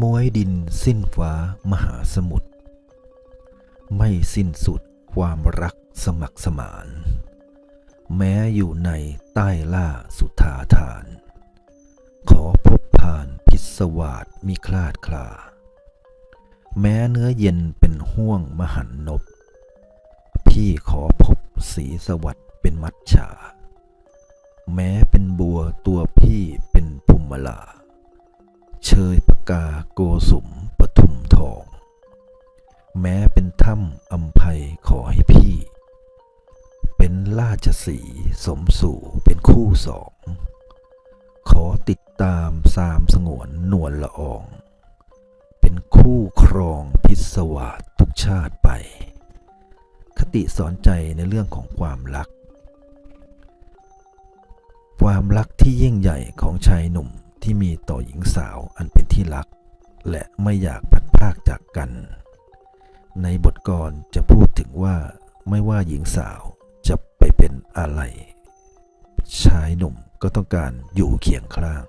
มวยดินสิ้นฟ้ามหาสมุทรไม่สิ้นสุดความรักสมัครสมาน แม้อยู่ในใต้ล่าสุธาทาน ขอพบผ่านพิศวาสมิคลาดคลา แม้เนื้อเย็นเป็นห่วงมหันนบ พี่ขอพบสีสวัสด์เป็นมัจฉา แม้เป็นบัวตัวพี่เป็นภูมิลา เชย กาโกสุมปทุมทอง แม้เป็นถ้ำอัมภัยขอให้พี่ เป็นราชสีสมสู่เป็นคู่สอง ขอติดตามสามสงวนนวลละออง เป็นคู่ครองพิศวาสทุกชาติไป คติสอนใจในเรื่องของความรัก ความรักที่ยิ่งใหญ่ของชายหนุ่ม ที่มีต่อหญิงสาวอันเป็นที่รัก และไม่อยากพัดพากจากกัน ในบทกรจะพูดถึงว่าไม่ว่าหญิงสาวจะไปเป็นอะไร ชายหนุ่มก็ต้องการอยู่เคียงข้าง